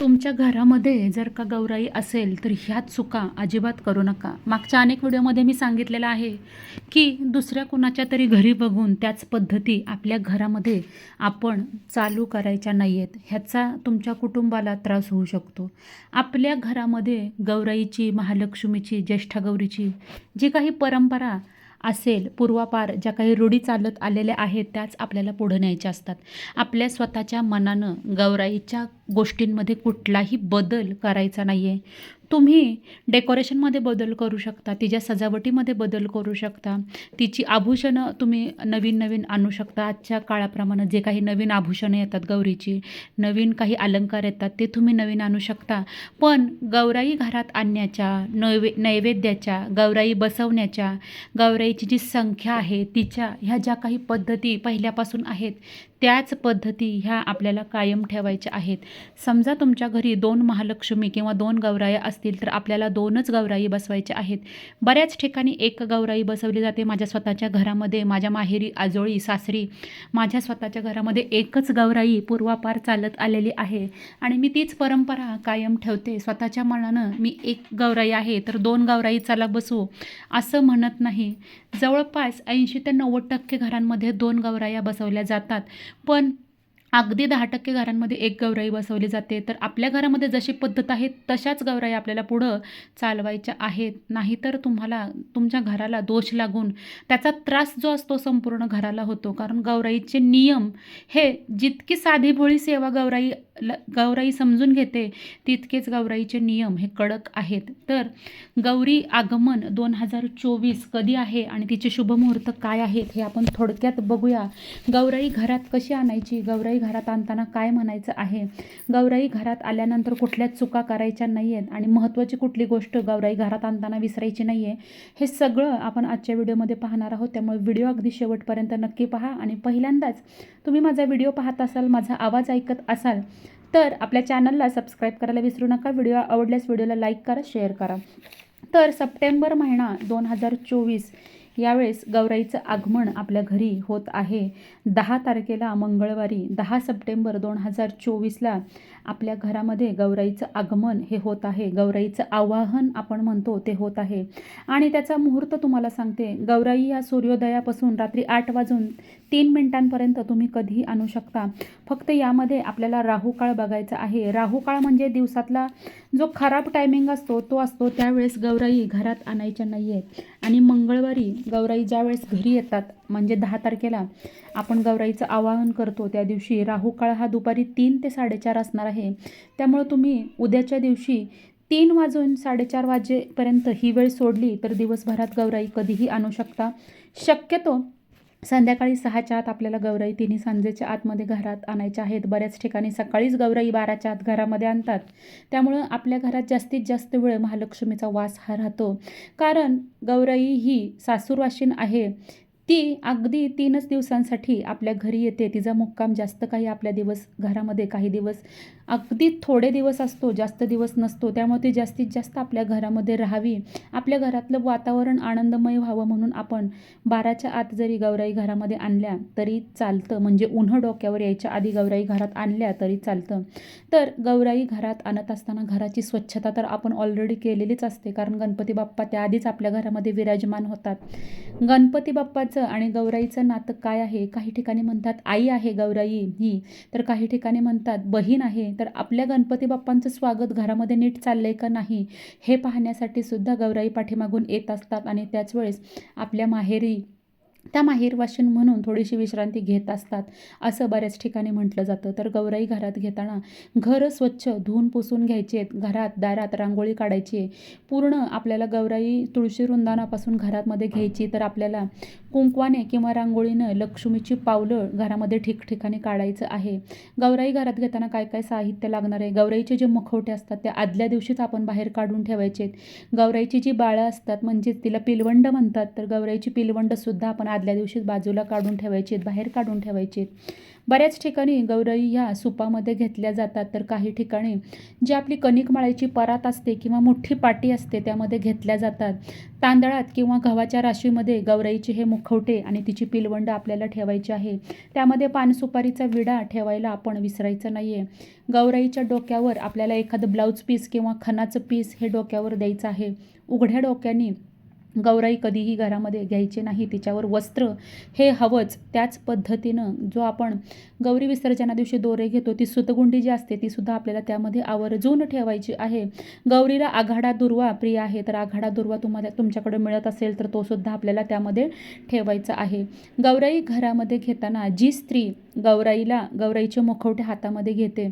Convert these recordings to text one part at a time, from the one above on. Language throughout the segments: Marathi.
तुमच्या घरामध्ये जर का गौराई असेल तर ह्या चुका अजिबात करू नका. मागच्या अनेक व्हिडिओमध्ये मी सांगितलेलं आहे की दुसऱ्या कुणाच्या तरी घरी बघून त्याच पद्धती आपल्या घरामध्ये आपण चालू करायच्या नाही आहेत ह्याचा तुमच्या कुटुंबाला त्रास होऊ शकतो. आपल्या घरामध्ये गौराईची महालक्ष्मीची ज्येष्ठा गौरीची जी काही परंपरा असेल पूर्वापार ज्या काही रूढी चालत आलेल्या आहेत त्याच आपल्याला पुढं न्यायच्या असतात. आपल्या स्वतःच्या मनानं गौराईच्या गोष्टींमध्ये कुठलाही बदल करायचा नाही आहे तुम्ही डेकोरेशनमध्ये बदल करू शकता तिच्या सजावटीमध्ये बदल करू शकता तिची आभूषणं तुम्ही नवीन नवीन आणू शकता. आजच्या काळाप्रमाणे जे काही नवीन आभूषणं येतात गौरीची नवीन काही अलंकार येतात ते तुम्ही नवीन आणू शकता. पण गौराई घरात आणण्याच्या नैवे नैवेद्याच्या गौराई बसवण्याच्या गौराईची जी संख्या आहे तिच्या ह्या ज्या काही पद्धती पहिल्यापासून आहेत त्याच पद्धती ह्या आपल्याला कायम ठेवायच्या आहेत. समजा तुमच्या घरी दोन महालक्ष्मी किंवा दोन गौराया असतील तर आपल्याला दोनच गौराई बसवायच्या आहेत. बऱ्याच ठिकाणी एक गौराई बसवली जाते माझ्या स्वतःच्या घरामध्ये माझ्या माहेरी आजोळी सासरी. माझ्या स्वतःच्या घरामध्ये एकच गौराई पूर्वापार चालत आलेली आहे आणि मी तीच परंपरा कायम ठेवते. स्वतःच्या मनानं मी एक गौराई आहे तर दोन गौराई चला बसू असं म्हणत नाही. जवळपास ऐंशी ते नव्वद टक्के घरांमध्ये दोन गौराया बसवल्या जातात. पण अगदी दहा टक्के घरांमध्ये एक गौराई बसवली जाते. तर आपल्या घरामध्ये जशी पद्धत आहे तशाच गौराई आपल्याला पुढं चालवायच्या आहेत. नाहीतर तुम्हाला तुमच्या घराला दोष लागून त्याचा त्रास जो असतो संपूर्ण घराला होतो. कारण गौराईचे नियम हे जितकी साधी भोळी सेवा गौराई ल गौराई समजून घेते तितकेच गौराईचे नियम हे कडक आहेत. तर गौरी आगमन दोन हजार चोवीस कधी आहे आणि तिचे शुभमुहूर्त काय आहेत हे आपण थोडक्यात बघूया. गौराई घरात कशी आणायची? गौराई घरात आणताना काय म्हणायचं आहे? गौराई घरात आल्यानंतर कुठल्याच चुका करायच्या नाही आहेत आणि महत्त्वाची कुठली गोष्ट गौराई घरात आणताना विसरायची नाही आहे हे सगळं आपण आजच्या व्हिडिओमध्ये पाहणार आहोत. त्यामुळे व्हिडिओ अगदी शेवटपर्यंत नक्की पहा आणि पहिल्यांदाच तुम्ही माझा व्हिडिओ पाहत असाल माझा आवाज ऐकत असाल तर आपल्या चॅनलला सबस्क्राईब करायला विसरू नका. व्हिडिओ आवडल्यास व्हिडिओला लाईक करा शेअर करा. तर सप्टेंबर महिना दोन हजार चोवीस यावेळेस गौराईचं आगमन आपल्या घरी होत आहे. दहा तारखेला मंगळवारी दहा सप्टेंबर दोन हजार चोवीसला आपल्या घरामध्ये गौराईचं आगमन हे होत आहे. गौराईचं आवाहन आपण म्हणतो ते होत आहे. आणि त्याचा मुहूर्त तुम्हाला सांगते. गौराई या सूर्योदयापासून रात्री आठ वाजून तीन मिनिटांपर्यंत तुम्ही कधीही आणू शकता. फक्त यामध्ये आपल्याला राहूकाळ बघायचा आहे. राहूकाळ म्हणजे दिवसातला जो खराब टायमिंग असतो तो असतो त्यावेळेस गौराई घरात आणायच्या नाही आहेत आणि मंगळवारी गौराई ज्यावेळेस घरी येतात म्हणजे दहा तारखेला आपण गौराईचं आवाहन करतो त्या दिवशी राहूकाळ हा दुपारी तीन ते साडेचार असणार आहे. त्यामुळं तुम्ही उद्याच्या दिवशी तीन वाजून साडेचार वाजेपर्यंत ही वेळ सोडली तर दिवसभरात गौराई कधीही आणू शकता. शक्यतो संध्याकाळी सहाच्या आत आपल्याला गौराई तिन्ही सांजेच्या आतमध्ये घरात आणायच्या आहेत. बऱ्याच ठिकाणी सकाळीच गौराई बाराच्या आत घरामध्ये आणतात. त्यामुळं आपल्या घरात जास्तीत जास्त वेळ महालक्ष्मीचा वास हा राहतो. कारण गौराई ही सासूरवाशीन आहे. ती अगदी तीनच दिवसांसाठी आपल्या घरी येते. तिचा मुक्काम जास्त काही आपल्या दिवस घरामध्ये काही दिवस अगदी थोडे दिवस असतो जास्त दिवस नसतो त्यामुळे ती जास्तीत जास्त आपल्या घरामध्ये राहावी. आपल्या घरातलं वातावरण आनंदमय व्हावं म्हणून आपण बाराच्या आत जरी गौराई घरामध्ये आणल्या तरी चालतं. म्हणजे उन्हं डोक्यावर यायच्या आधी गौराई घरात आणल्या तरी चालतं. तर गौराई घरात आणत असताना घराची स्वच्छता तर आपण ऑलरेडी केलेलीच असते. कारण गणपती बाप्पा त्याआधीच आपल्या घरामध्ये विराजमान होतात. गणपती बाप्पाचं आणि गौराईचं नातं काय आहे? काही ठिकाणी म्हणतात आई आहे गौराई ही. तर काही ठिकाणी म्हणतात बहीण आहे. तर आपल्या गणपती बाप्पांचं स्वागत घरामध्ये नीट चाललं आहे का नाही हे पाहण्यासाठी सुद्धा गौराई पाठीमागून येत असतात. आणि त्याच वेळेस आपल्या माहेरी त्या माहेरवाशीन म्हणून थोडीशी विश्रांती घेत असतात असं बऱ्याच ठिकाणी म्हटलं जातं. तर गौराई घरात घेताना घर स्वच्छ धुवून पुसून घ्यायचे घरात दारात रांगोळी काढायची आहे पूर्ण आपल्याला गौराई तुळशी वृंदानापासून घरामध्ये घ्यायची तर आपल्याला कुंकवाने किंवा रांगोळीनं लक्ष्मीची पावलं घरामध्ये ठिकठिकाणी काढायचं आहे. गौराई घरात घेताना काय काय साहित्य लागणार आहे? गौराईचे जे मुखवटे असतात ते आदल्या दिवशीच आपण बाहेर काढून ठेवायचे आहेत गौराईची जी बाळं असतात म्हणजेच तिला पिलवंड म्हणतात तर गौराईची पिलवंडसुद्धा आपण आदल्या दिवशीच बाजूला काढून ठेवायचे बाहेर काढून ठेवायचे. बऱ्याच ठिकाणी गौरई ह्या सुपामध्ये घेतल्या जातात. तर काही ठिकाणी जी आपली कणिक माळ्याची परात असते किंवा मोठी पाटी असते त्यामध्ये घेतल्या जातात. तांदळात किंवा गव्हाच्या राशीमध्ये गौरईचे हे मुखवटे आणि तिची पिलवंड आपल्याला ठेवायची आहे. त्यामध्ये पानसुपारीचा विडा ठेवायला आपण विसरायचं नाही आहे गौराईच्या डोक्यावर आपल्याला एखादं ब्लाऊज पीस किंवा खणाचं पीस हे डोक्यावर द्यायचं आहे. उघड्या डोक्याने गौराई कधीही घरामध्ये घ्यायची नाही तिच्यावर वस्त्र हे हवंच. त्याच पद्धतीनं जो आपण गौरी विसर्जना दिवशी दोरे घेतो ती सुतगुंडी जी असते ती सुद्धा आपल्याला त्यामध्ये आवर्जून ठेवायची आहे. गौरीला आघाडा दुर्वा प्रिय आहे तर आघाडा दुर्वा तुम्हाला तुमच्याकडे मिळत असेल तर तो सुद्धा आपल्याला त्यामध्ये ठेवायचा आहे. गौराई घरामध्ये घेताना जी स्त्री गौराईला गौराईचे मुखवटे हातामध्ये घेते.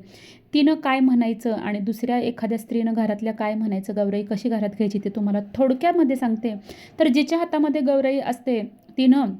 तिनं काय म्हणायचं आणि दुसऱ्या एखाद्या स्त्रीनं घरातल्या काय म्हणायचं? गौराई कशी घरात घ्यायची ते तुम्हाला थोडक्यामध्ये सांगते. तर जिच्या हातामध्ये गौराई असते तिनं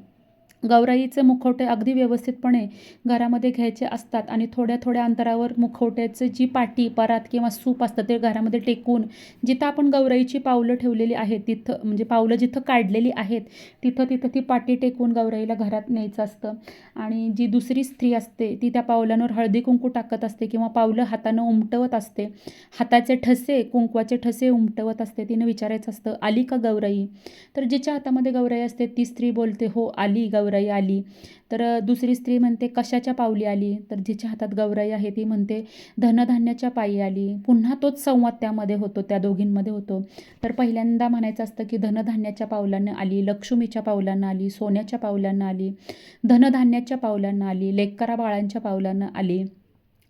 गौराईचे मुखवटे अगदी व्यवस्थितपणे घरामध्ये घ्यायचे असतात आणि थोड्या थोड्या अंतरावर मुखवट्याचं जी पाटी परात किंवा सूप असतं ते घरामध्ये टेकून जिथं आपण गौराईची पावलं ठेवलेली आहेत तिथं म्हणजे पावलं जिथं काढलेली आहेत तिथं तिथं ती पाटी टेकून गौराईला घरात न्यायचं असतं. आणि जी दुसरी स्त्री असते ती त्या पावलांवर हळदी कुंकू टाकत असते किंवा पावलं हातानं उमटवत असते. हाताचे ठसे कुंकवाचे ठसे उमटवत असते तिनं विचारायचं असतं आली का गौराई? तर जिच्या हातामध्ये गौराई असते ती स्त्री बोलते हो आली गौराई. आली. तर दुसरी स्त्री म्हणते कशाच्या पावली आली? तर जिच्या हातात गौराई आहे ती म्हणते धनधान्याच्या पायी आली. पुन्हा तोच संवाद त्यामध्ये होतो त्या दोघींमध्ये होतो. तर पहिल्यांदा म्हणायचं असतं की धनधान्याच्या पावलानं आली लक्ष्मीच्या पावलानं आली सोन्याच्या पावलानं आली धनधान्याच्या पावलानं आली लेकरा बाळांच्या पावलानं आली.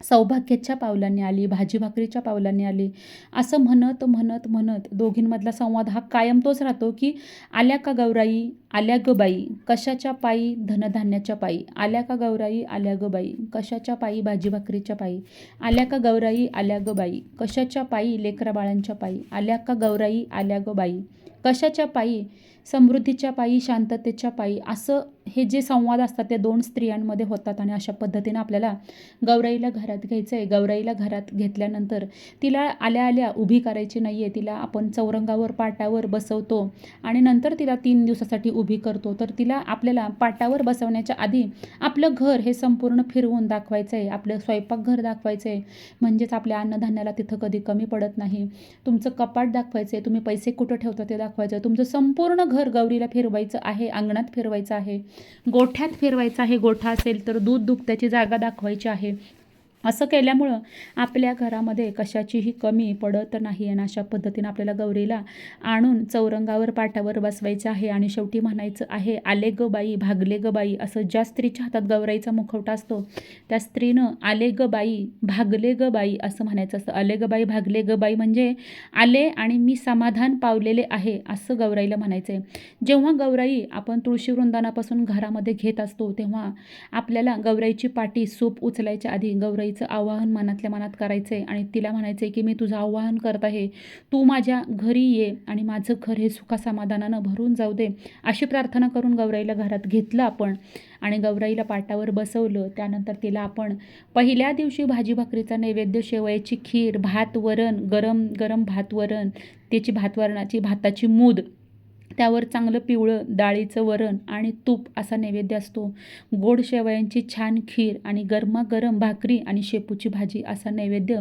सौभाग्याच्या पावलांनी आली भाजी भाकरीच्या पावलांनी आली. असं म्हणत म्हणत म्हणत दोघींमधला संवाद हा कायम तोच राहतो की आल्या का गौराई आल्या ग बाई कशाच्या पायी धनधान्याच्या पायी? आल्या का गौराई आल्या ग बाई कशाच्या पायी भाजी भाकरीच्या पायी? आल्या का गौराई आल्या ग बाई कशाच्या पायी लेकरा बाळांच्या पायी? आल्या का गौराई आल्या ग बाई कशाच्या पायी समृद्धीच्या पायी शांततेच्या पायी असं हे जे संवाद असतात ते दोन स्त्रियांमध्ये होतात आणि अशा पद्धतीनं आपल्याला गौराईला घरात घ्यायचं आहे गौराईला घरात घेतल्यानंतर तिला आल्या आल्या उभी करायची नाही आहे तिला आपण चौरंगावर पाटावर बसवतो आणि नंतर तिला तीन दिवसासाठी उभी करतो. तर तिला आपल्याला पाटावर बसवण्याच्या आधी आपलं घर हे संपूर्ण फिरवून दाखवायचं आहे आपलं स्वयंपाकघर दाखवायचं आहे म्हणजेच आपल्या अन्नधान्याला तिथं कधी कमी पडत नाही. तुमचं कपाट दाखवायचं आहे तुम्ही पैसे कुठं ठेवता ते दाखवायचं तुमचं संपूर्ण घर गौरीला फिरवायचं आहे अंगणात फिरवायचं आहे गोठ्यात फिरवायचं आहे गोठा असेल तर दूध दुभत्याची जागा दाखवायची आहे. असं केल्यामुळं आपल्या घरामध्ये कशाचीही कमी पडत नाही आणि अशा पद्धतीनं आपल्याला गौरीला आणून चौरंगावर पाटावर बसवायचं आहे आणि शेवटी म्हणायचं आहे आले ग बाई भागले ग बाई असं ज्या स्त्रीच्या हातात गौराईचा मुखवटा असतो त्या स्त्रीनं आले ग बाई भागले ग बाई असं म्हणायचं असतं. आले ग बाई भागले ग बाई म्हणजे आले आणि मी समाधान पावलेले आहे असं गौराईला म्हणायचं आहे जेव्हा गौराई आपण तुळशी वृंदानापासून घरामध्ये घेत असतो तेव्हा आपल्याला गौराईची पाटी सूप उचलायच्या आधी गौराई तिचं आवाहन मनातल्या मनात करायचं आहे आणि तिला म्हणायचं आहे की मी तुझं आवाहन करत आहे. तू माझ्या घरी ये आणि माझं घर हे सुखासमाधानानं भरून जाऊ दे. अशी प्रार्थना करून गौराईला घरात घेतलं आपण आणि गौराईला पाटावर बसवलं. त्यानंतर तिला आपण पहिल्या दिवशी भाजी भाकरीचा नैवेद्य शेवयाची खीर भात वरण गरम गरम भात वरण त्याची भातवरणाची भाताची मूद त्यावर चांगलं पिवळं डाळीचं वरण आणि तूप असा नैवेद्य असतो. गोड शेवयांची छान खीर आणि गरमागरम भाकरी आणि शेपूची भाजी असा नैवेद्य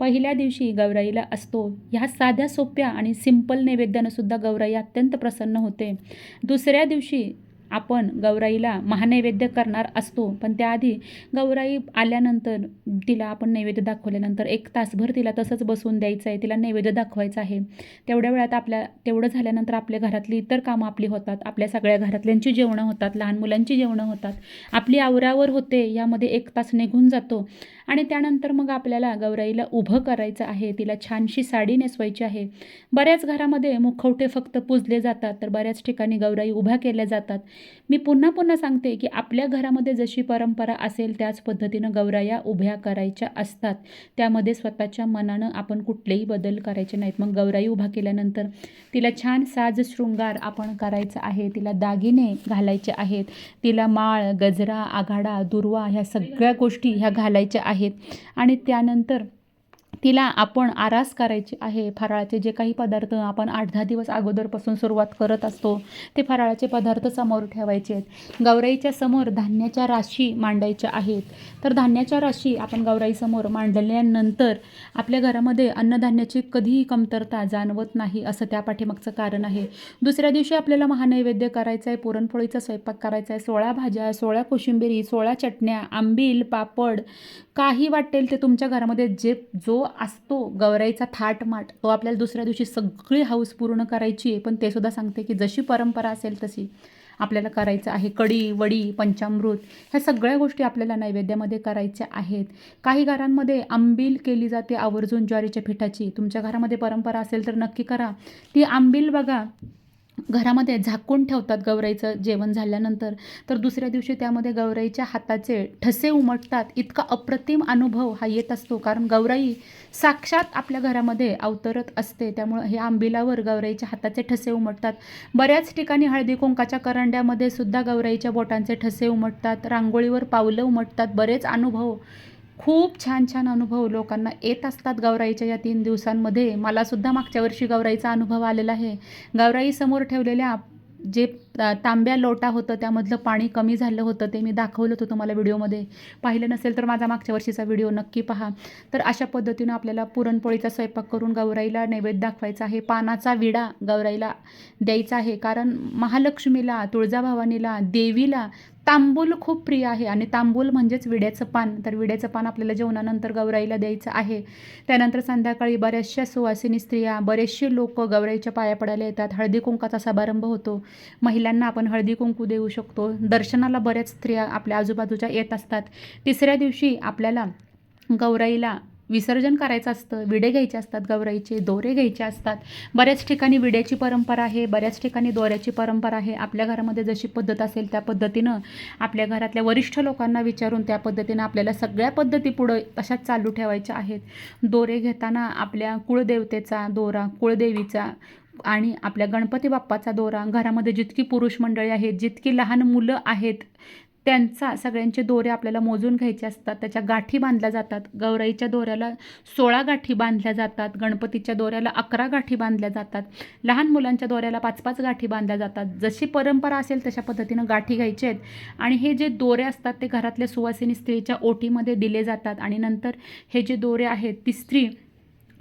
पहिल्या दिवशी गौराईला असतो. ह्या साध्या सोप्या आणि सिंपल नैवेद्यानं गौराई अत्यंत प्रसन्न होते. दुसऱ्या दिवशी आपण गौराईला महानैवेद्य करणार असतो. पण त्याआधी गौराई आल्यानंतर तिला आपण नैवेद्य दाखवल्यानंतर एक तासभर तिला तसंच बसवून द्यायचं आहे. तिला नैवेद्य दाखवायचं आहे. तेवढ्या वेळात आपल्या तेवढं झाल्यानंतर आपल्या घरातली इतर कामं आपली होतात. आपल्या सगळ्या घरातल्यांची जेवणं होतात. लहान मुलांची जेवणं होतात. आपली आवरावर होते यामध्ये एक तास निघून जातो. आणि त्यानंतर मग आपल्याला गौराईला उभं करायचं आहे. तिला छानशी साडी नेसवायची आहे. बऱ्याच घरामध्ये मुखवटे फक्त पुजले जातात. तर बऱ्याच ठिकाणी गौराई उभ्या केल्या जातात. मी पुन्हा पुन्हा सांगते की आपल्या घरामध्ये जशी परंपरा असेल त्याच पद्धतीनं गौराया उभ्या करायच्या असतात. त्यामध्ये स्वतःच्या मनानं आपण कुठलेही बदल करायचे नाहीत. मग गौराई उभा केल्यानंतर तिला छान साज शृंगार आपण करायचा आहे तिला दागिने घालायचे आहेत तिला माळ गजरा आघाडा दुर्वा ह्या सगळ्या गोष्टी ह्या घालायच्या आहेत. आणि त्यानंतर तिला आपण आरास करायची आहे. फराळाचे जे काही पदार्थ आपण आठ दहा दिवस अगोदरपासून सुरुवात करत असतो ते फराळाचे पदार्थ समोर ठेवायचे आहेत. गौराईच्या समोर धान्याच्या राशी मांडायच्या आहेत. तर धान्याच्या राशी आपण गौराईसमोर मांडल्यानंतर आपल्या घरामध्ये अन्नधान्याची कधीही कमतरता जाणवत नाही असं त्या पाठीमागचं कारण आहे. दुसऱ्या दिवशी आपल्याला महानैवेद्य करायचं आहे पुरणपोळीचा स्वयंपाक करायचा आहे सोळा भाज्या सोळा कोशिंबिरी सोळा चटण्या आंबील पापड काही वाटेल ते तुमच्या घरामध्ये जे जो असतो गौराईचा थाटमाट तो आपल्याला दुसऱ्या दिवशी सगळी हाऊस पूर्ण करायची आहे पण ते सुद्धा सांगते की जशी परंपरा असेल तशी आपल्याला करायचं आहे. कडी वडी पंचामृत ह्या सगळ्या गोष्टी आपल्याला नैवेद्यामध्ये करायच्या आहेत. काही घरांमध्ये आंबील केली जाते आवर्जून ज्वारीच्या पिठाची. तुमच्या घरामध्ये परंपरा असेल तर नक्की करा. ती आंबील बघा. घरामध्ये झाकून ठेवतात गवराईचं जेवण झाल्यानंतर. तर दुसऱ्या दिवशी त्यामध्ये गौराईच्या हाताचे ठसे उमटतात. इतका अप्रतिम अनुभव हा येत असतो. कारण गौराई साक्षात आपल्या घरामध्ये अवतरत असते. त्यामुळं हे आंबिलावर गवराईच्या हाताचे ठसे उमटतात. बऱ्याच ठिकाणी हळदी कुंकाच्या करंड्यामध्ये सुद्धा गौराईच्या बोटांचे ठसे उमटतात. रांगोळीवर पावलं उमटतात. बरेच अनुभव खूप छान छान अनुभव लोकांना येत असतात गौराईच्या या तीन दिवसांमध्ये. मलासुद्धा मागच्या वर्षी गौराईचा अनुभव आलेला आहे. गावराईसमोर ठेवलेल्या जे ता- तांब्या लोटा होतं त्यामधलं पाणी कमी झालं होतं ते मी दाखवलं होतं तुम्हाला व्हिडिओमध्ये. पाहिलं नसेल तर माझा मागच्या वर्षीचा व्हिडिओ नक्की पहा. तर अशा पद्धतीनं आपल्याला पुरणपोळीचा स्वयंपाक करून गौराईला नैवेद्य दाखवायचा आहे. पानाचा विडा गौराईला द्यायचा आहे. कारण महालक्ष्मीला तुळजाभवानीला देवीला तांबूल खूप प्रिय आहे. आणि तांबूल म्हणजेच विड्याचं पान. तर विड्याचं पान आपल्याला जेवणानंतर गौराईला द्यायचं आहे. त्यानंतर संध्याकाळी बऱ्याचशा सुवासिनी स्त्रिया बरेचसे लोक गौराईच्या पाया पडायला येतात. हळदी कुंकाचा समारंभ होतो. महिला महिलांना आपण हळदी कुंकू देऊ शकतो. दर्शनाला बऱ्याच स्त्रिया आपल्या आजूबाजूच्या येत असतात. तिसऱ्या दिवशी आपल्याला गौराईला विसर्जन करायचं असतं. विडे घ्यायचे असतात गौराईचे दोरे घ्यायचे असतात. बऱ्याच ठिकाणी विड्याची परंपरा आहे बऱ्याच ठिकाणी दोऱ्याची परंपरा आहे. आपल्या घरामध्ये जशी पद्धत असेल त्या पद्धतीनं आपल्या घरातल्या वरिष्ठ लोकांना विचारून त्या पद्धतीनं आपल्याला सगळ्या पद्धती पुढं तशाच चालू ठेवायच्या आहेत. दोरे घेताना आपल्या कुळदेवतेचा दोरा कुळदेवीचा आणि आपल्या गणपती बाप्पाचा दोरा घरामध्ये जितकी पुरुष मंडळी आहेत जितकी लहान मुलं आहेत त्यांचा सगळ्यांचे दोरे आपल्याला मोजून घ्यायचे असतात. त्याच्या गाठी बांधल्या जातात. गौराईच्या दोऱ्याला सोळा गाठी बांधल्या जातात. गणपतीच्या दोऱ्याला अकरा गाठी बांधल्या जातात. लहान मुलांच्या दोऱ्याला पाच पाच गाठी बांधल्या जातात. जशी परंपरा असेल तशा पद्धतीनं गाठी घ्यायचे आहेत. आणि हे जे दोरे असतात ते घरातल्या सुवासिनी स्त्रीच्या ओटीमध्ये दिले जातात. आणि नंतर हे जे दोरे आहेत ती स्त्री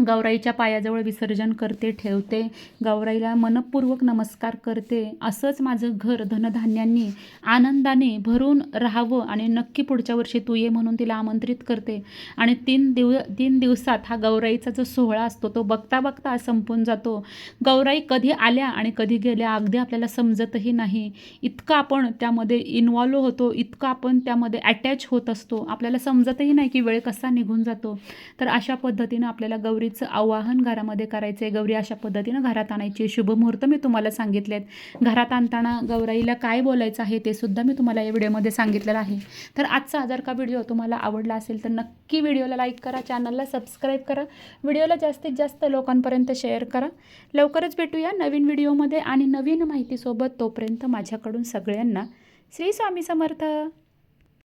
गौराईच्या पायाजवळ विसर्जन करते ठेवते. गौराईला मनपूर्वक नमस्कार करते. असंच माझं घर धनधान्यांनी आनंदाने भरून राहावं आणि नक्की पुढच्या वर्षी तू ये म्हणून तिला आमंत्रित करते. आणि तीन दिव तीन दिवसात हा गौराईचा जो सोहळा असतो तो बघता बघता संपून जातो. गौराई कधी आल्या आणि कधी गेल्या अगदी आपल्याला समजतही नाही. इतकं आपण त्यामध्ये इन्वॉल्व होतो इतकं आपण त्यामध्ये अटॅच होत असतो. आपल्याला समजतही नाही की वेळ कसा निघून जातो. तर अशा पद्धतीनं आपल्याला गौरी गौरीचं आवाहन घरामध्ये करायचं आहे गौरी अशा पद्धतीनं घरात आणायची. शुभमुहूर्त मी तुम्हाला सांगितले आहेत घरात आणताना गौराईला काय बोलायचं आहे ते सुद्धा मी तुम्हाला या व्हिडिओमध्ये सांगितलेलं आहे. तर आजचा जर का व्हिडिओ तुम्हाला आवडला असेल तर नक्की व्हिडिओला लाईक करा चॅनलला सबस्क्राईब करा व्हिडिओला जास्तीत जास्त लोकांपर्यंत शेअर करा. लवकरच भेटूया नवीन व्हिडिओमध्ये आणि नवीन माहितीसोबत तोपर्यंत माझ्याकडून सगळ्यांना श्री स्वामी समर्थ.